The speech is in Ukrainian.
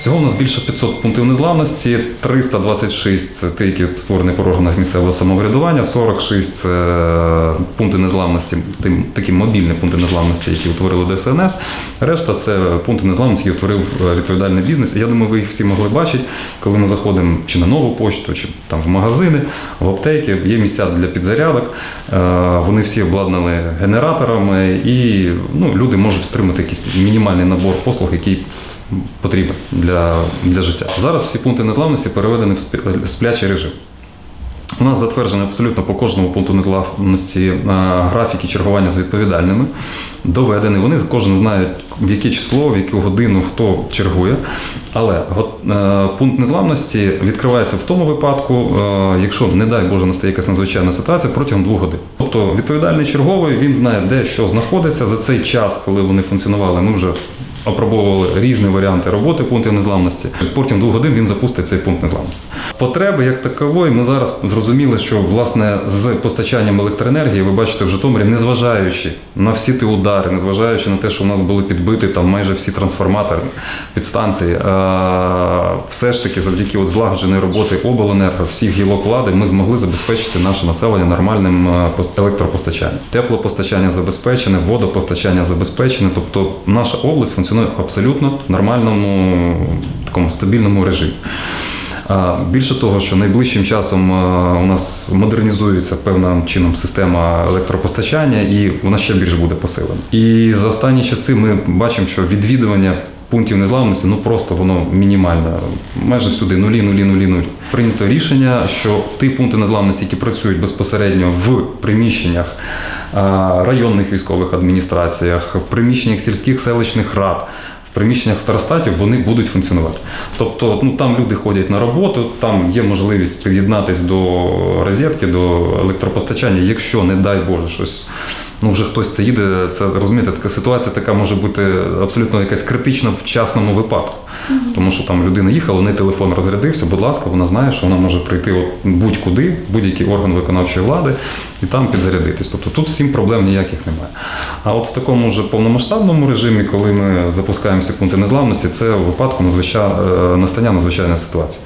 Всього у нас більше 500 пунктів незламності, 326 це ті, які створені по органах місцевого самоврядування, 46 це пункти незламності, такі мобільні пункти незламності, які утворили ДСНС. Решта це пункти незламності, які утворив е, відповідальний бізнес. Я думаю, ви їх всі могли бачити, коли ми заходимо чи на нову почту, чи там в магазини, в аптеки. Є місця для підзарядок. Е, Вони всі обладнані генераторами, і ну, люди можуть отримати якийсь мінімальний набор послуг, який потрібен для, для життя. Зараз всі пункти незламності переведені в сплячий режим. У нас затверджено абсолютно по кожному пункту незламності е, графіки чергування з відповідальними, доведені. Вони кожен знає, в яке число, в яку годину хто чергує. Але е, пункт незламності відкривається в тому випадку, е, якщо, не дай Боже, настає якась надзвичайна ситуація протягом двох годин. Тобто відповідальний черговий він знає, де що знаходиться. За цей час, коли вони функціонували, ми вже опробовували різні варіанти роботи пунктів незламності. Протягом двох годин він запустить цей пункт незламності. Потреби як такової, ми зараз зрозуміли, що власне з постачанням електроенергії, ви бачите, в Житомирі, незважаючи на всі ті удари, незважаючи на те, що у нас були підбиті там майже всі трансформатори підстанції, все ж таки завдяки от злагодженої роботи обленерго, всіх гілок влади, ми змогли забезпечити наше населення нормальним електропостачанням. Теплопостачання забезпечене, водопостачання забезпечене. Тобто наша область функціонує в абсолютно нормальному такому стабільному режимі. Більше того, що найближчим часом у нас модернізується певним чином система електропостачання, і вона ще більше буде посилена. І за останні часи ми бачимо, що відвідування пунктів незламності ну просто воно мінімальне. Майже всюди нулі, нулі, нулі, нулі. Прийнято рішення, що ті пункти незламності, які працюють безпосередньо в приміщеннях районних військових адміністраціях, в приміщеннях сільських селищних рад. В приміщеннях старостатів вони будуть функціонувати. Тобто, ну там люди ходять на роботу, там є можливість під'єднатися до розетки, до електропостачання. Якщо, не дай Боже, щось. Ну, вже хтось це їде, це розумієте, така ситуація така може бути абсолютно якась критична в частному випадку. Тому що там людина їхала, у неї телефон розрядився, будь ласка, вона знає, що вона може прийти от будь-куди, будь-який орган виконавчої влади і там підзарядитись. Тобто тут всім проблем ніяких немає. А от в такому вже повномасштабному режимі, коли ми запускаємо пункти незламності, це в випадку надзвичай- е, настання надзвичайної ситуації.